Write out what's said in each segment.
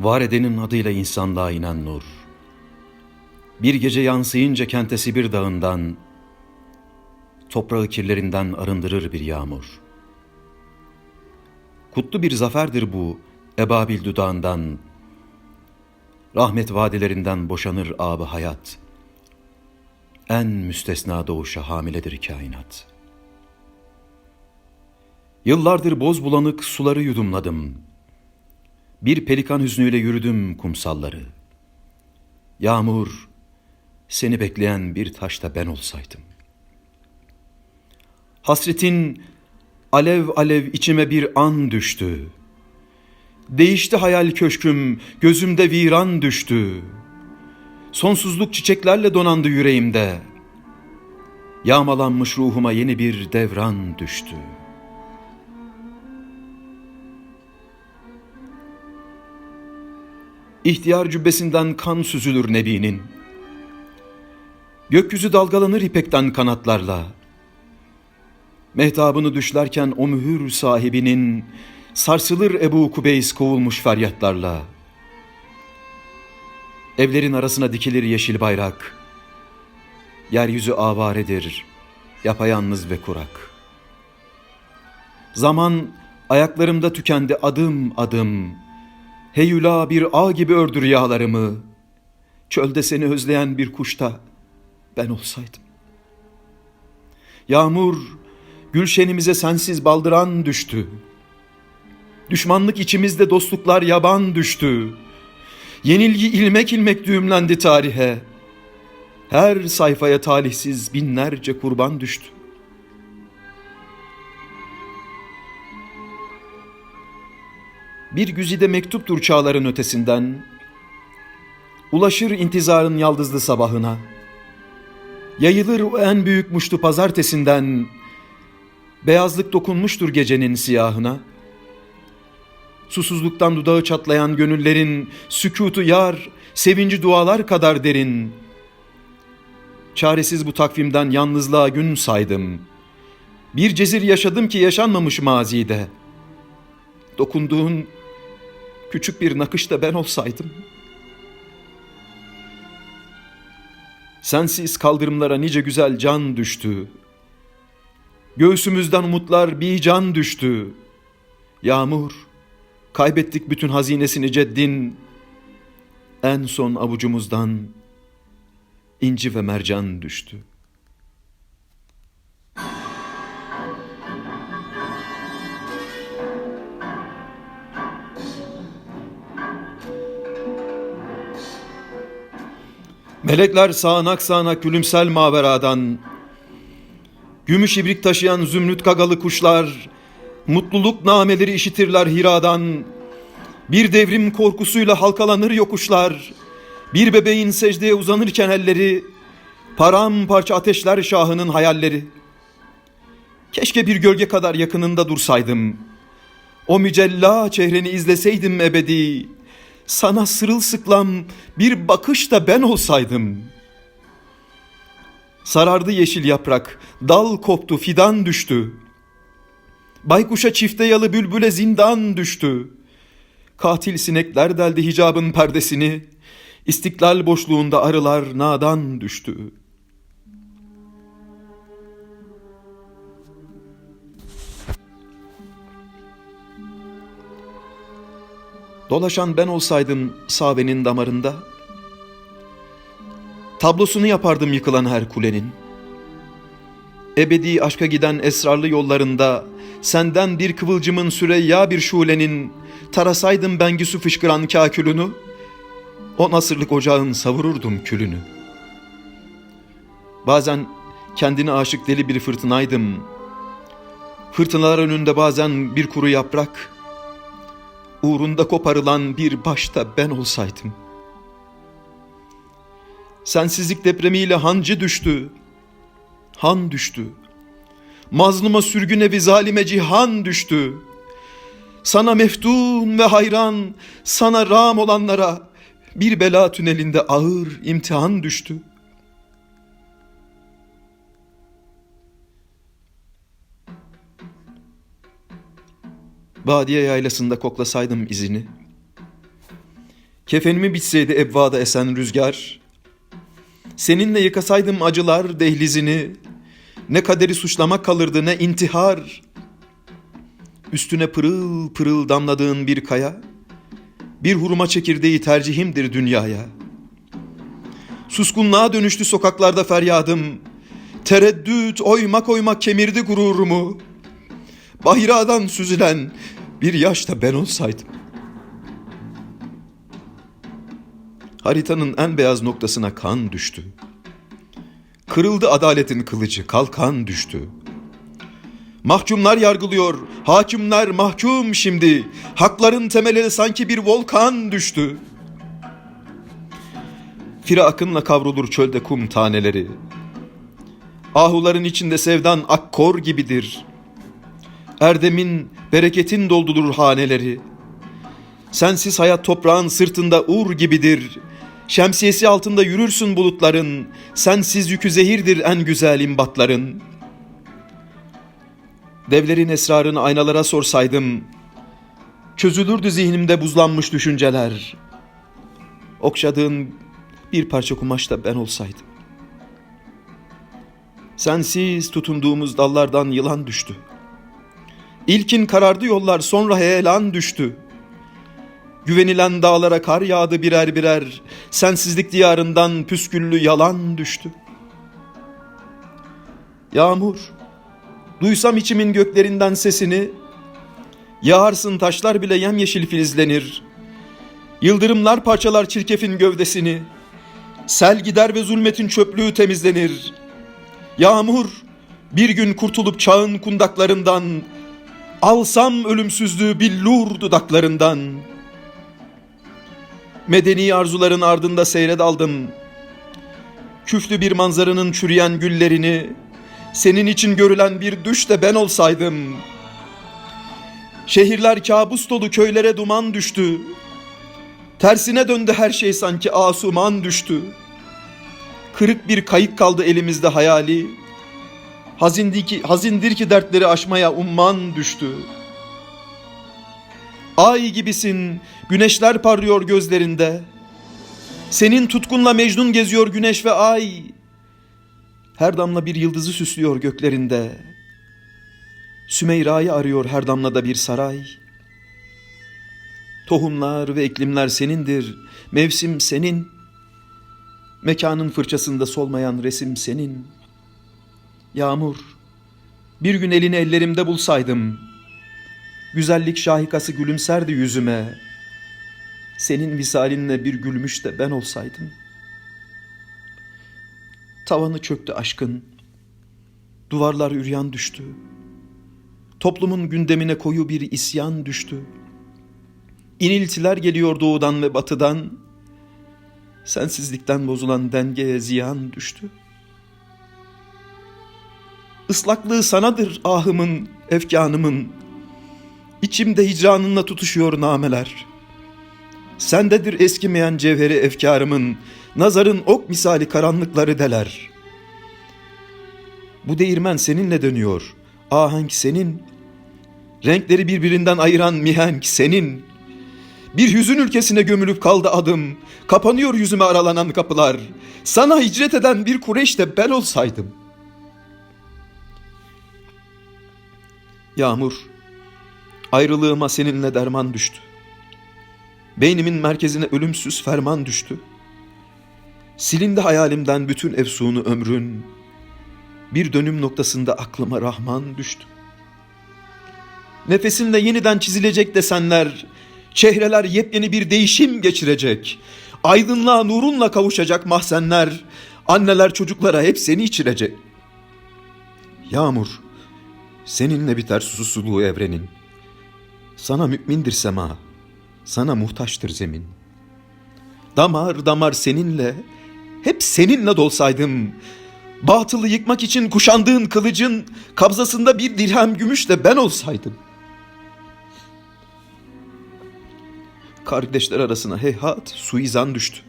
Var edenin adıyla insanlığa inen nur. Bir gece yansıyınca kente Sibir dağından, toprağı kirlerinden arındırır bir yağmur. Kutlu bir zaferdir bu, ebabil dudağından, rahmet vadelerinden boşanır abı hayat. En müstesna doğuşa hamiledir kainat. Yıllardır boz bulanık suları yudumladım. Bir pelikan hüznüyle yürüdüm kumsalları. Yağmur, seni bekleyen bir taşta ben olsaydım. Hasretin alev alev içime bir an düştü. Değişti hayal köşküm, gözümde viran düştü. Sonsuzluk çiçeklerle donandı yüreğimde. Yağmalanmış ruhuma yeni bir devran düştü. İhtiyar cübbesinden kan süzülür Nebi'nin. Gökyüzü dalgalanır ipekten kanatlarla. Mehtabını düşlerken o mühür sahibinin sarsılır Ebu Kubeys kovulmuş feryatlarla. Evlerin arasına dikilir yeşil bayrak. Yeryüzü avaredir, yapayalnız ve kurak. Zaman ayaklarımda tükendi adım adım. Heyula bir ağ gibi ördü rüyalarımı. Çölde seni özleyen bir kuşta ben olsaydım. Yağmur gülşenimize sensiz baldıran düştü. Düşmanlık içimizde dostluklar yaban düştü. Yenilgi ilmek ilmek düğümlendi tarihe. Her sayfaya talihsiz binlerce kurban düştü. Bir güzide mektuptur çağların ötesinden. Ulaşır intizarın yaldızlı sabahına. Yayılır o en büyük muştu pazartesinden. Beyazlık dokunmuştur gecenin siyahına. Susuzluktan dudağı çatlayan gönüllerin sükutu yar, sevinci dualar kadar derin. Çaresiz bu takvimden yalnızlığa gün saydım. Bir cezir yaşadım ki yaşanmamış mazide. Dokunduğun küçük bir nakışta ben olsaydım. Sensiz kaldırımlara nice güzel can düştü. Göğsümüzden umutlar bir can düştü. Yağmur, kaybettik bütün hazinesini ceddin. En son avucumuzdan inci ve mercan düştü. Melekler sağanak sağanak gülümsel maveradan, Gümüş ibrik taşıyan zümrüt kagalı kuşlar, Mutluluk nameleri işitirler hiradan, Bir devrim korkusuyla halkalanır yokuşlar, Bir bebeğin secdeye uzanırken elleri, Paramparça ateşler şahının hayalleri. Keşke bir gölge kadar yakınında dursaydım, O mücella çehreni izleseydim ebedi, sana sırılsıklam bir bakış da ben olsaydım. Sarardı yeşil yaprak, dal koptu, fidan düştü. Baykuşa çifte yalı bülbüle zindan düştü. Katil sinekler deldi hicabın perdesini. İstiklal boşluğunda arılar nadan düştü. Dolaşan ben olsaydım Save'nin damarında, tablosunu yapardım yıkılan her kulenin. Ebedi aşka giden esrarlı yollarında, senden bir kıvılcımın süreyya bir şulenin, tarasaydım bengisu fışkıran kakülünü, o nasırlık ocağın savururdum külünü. Bazen kendine aşık deli bir fırtınaydım. Fırtınalar önünde bazen bir kuru yaprak, uğrunda koparılan bir başta ben olsaydım. Sensizlik depremiyle hancı düştü, han düştü. Mazluma sürgün evi zalime cihan düştü. Sana meftun ve hayran, sana ram olanlara bir bela tünelinde ağır imtihan düştü. Badiye yaylasında koklasaydım izini. Kefenimi bitseydi ebvada esen rüzgar, seninle yıkasaydım acılar dehlizini, ne kaderi suçlamak kalırdı ne intihar. Üstüne pırıl pırıl damladığın bir kaya, bir hurma çekirdeği tercihimdir dünyaya. Suskunluğa dönüştü sokaklarda feryadım, tereddüt oymak oymak kemirdi gururumu. Bahiradan süzülen bir yaşta ben olsaydım. Haritanın en beyaz noktasına kan düştü. Kırıldı adaletin kılıcı, kalkan düştü. Mahkumlar yargılıyor, hakimler mahkum şimdi. Hakların temeline sanki bir volkan düştü. Firakınla kavrulur çölde kum taneleri. Ahuların içinde sevdan akkor gibidir. Erdemin, bereketin doldurur haneleri. Sensiz hayat toprağın sırtında ur gibidir. Şemsiyesi altında yürürsün bulutların. Sensiz yükü zehirdir en güzel imbatların. Devlerin esrarını aynalara sorsaydım, çözülürdü zihnimde buzlanmış düşünceler. Okşadığın bir parça kumaşta ben olsaydım. Sensiz tutunduğumuz dallardan yılan düştü. İlkin karardı yollar sonra heyelan düştü. Güvenilen dağlara kar yağdı birer birer. Sensizlik diyarından püsküllü yalan düştü. Yağmur, duysam içimin göklerinden sesini, yağarsın taşlar bile yemyeşil filizlenir. Yıldırımlar parçalar çirkefin gövdesini. Sel gider ve zulmetin çöplüğü temizlenir. Yağmur, bir gün kurtulup çağın kundaklarından, alsam ölümsüzlüğü billur dudaklarından. Medeni arzuların ardında seyre daldım. Küflü bir manzaranın çürüyen güllerini, senin için görülen bir düş de ben olsaydım. Şehirler kabus dolu köylere duman düştü. Tersine döndü her şey sanki asuman düştü. Kırık bir kayık kaldı elimizde hayali. Hazindir ki, hazindir ki dertleri aşmaya umman düştü. Ay gibisin, güneşler parlıyor gözlerinde. Senin tutkunla Mecnun geziyor güneş ve ay. Her damla bir yıldızı süslüyor göklerinde. Sümeyra'yı arıyor her damlada bir saray. Tohumlar ve iklimler senindir, mevsim senin. Mekanın fırçasında solmayan resim senin. Yağmur, bir gün elini ellerimde bulsaydım, güzellik şahikası gülümserdi yüzüme. Senin visalinle bir gülmüş de ben olsaydım. Tavanı çöktü aşkın, duvarlar üryan düştü. Toplumun gündemine koyu bir isyan düştü. İniltiler geliyor doğudan ve batıdan. Sensizlikten bozulan dengeye ziyan düştü. Islaklığı sanadır ahımın, efkanımın. İçimde hicranınla tutuşuyor nameler. Sendedir eskimeyen cevheri efkarımın, nazarın ok misali karanlıkları deler. Bu değirmen seninle dönüyor, ahenk senin. Renkleri birbirinden ayıran mihenk senin. Bir hüzün ülkesine gömülüp kaldı adım. Kapanıyor yüzüme aralanan kapılar. Sana hicret eden bir Kureyş de ben olsaydım. Yağmur, ayrılığıma seninle derman düştü. Beynimin merkezine ölümsüz ferman düştü. Silindi hayalimden bütün efsunu ömrün. Bir dönüm noktasında aklıma Rahman düştü. Nefesimle yeniden çizilecek desenler, çehreler yepyeni bir değişim geçirecek. Aydınlığa nurunla kavuşacak mahzenler, anneler çocuklara hep seni içirecek. Yağmur, seninle biter susuzluğu evrenin. Sana mümindir sema, sana muhtaçtır zemin. Damar damar seninle, hep seninle dolsaydım. Batılı yıkmak için kuşandığın kılıcın kabzasında bir dirhem gümüş de ben olsaydım. Kardeşler arasına heyhat suizan düştü.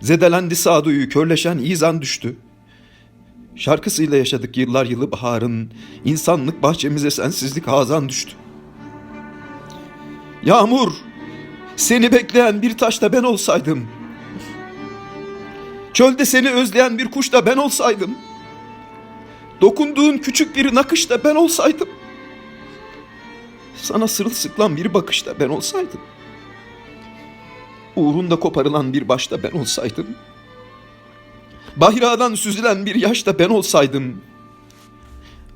Zedelendi sağduyu körleşen izan düştü. Şarkısıyla yaşadık yıllar yılı baharın, insanlık bahçemize sensizlik hazan düştü. Yağmur, Seni bekleyen bir taş da ben olsaydım. Çölde seni özleyen bir kuş da ben olsaydım. Dokunduğun küçük bir nakış da ben olsaydım. Sana sırılsıklam bir bakış da ben olsaydım. Uğrunda koparılan bir baş da ben olsaydım. Bahiradan süzülen bir yaş da ben olsaydım.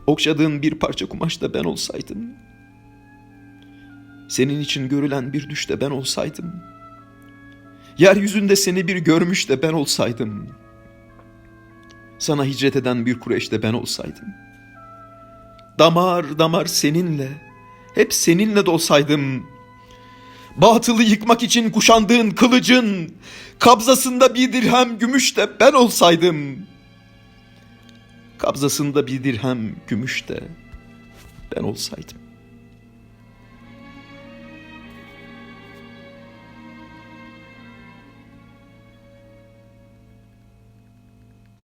Okşadığın bir parça kumaş da ben olsaydım. Senin için görülen bir düş de ben olsaydım. Yeryüzünde seni bir görmüş de ben olsaydım. Sana hicret eden bir Kureyş de ben olsaydım. Damar damar seninle, hep seninle dolsaydım. Batılı yıkmak için kuşandığın kılıcın, kabzasında bir dirhem gümüş de ben olsaydım. Kabzasında bir dirhem gümüş de ben olsaydım.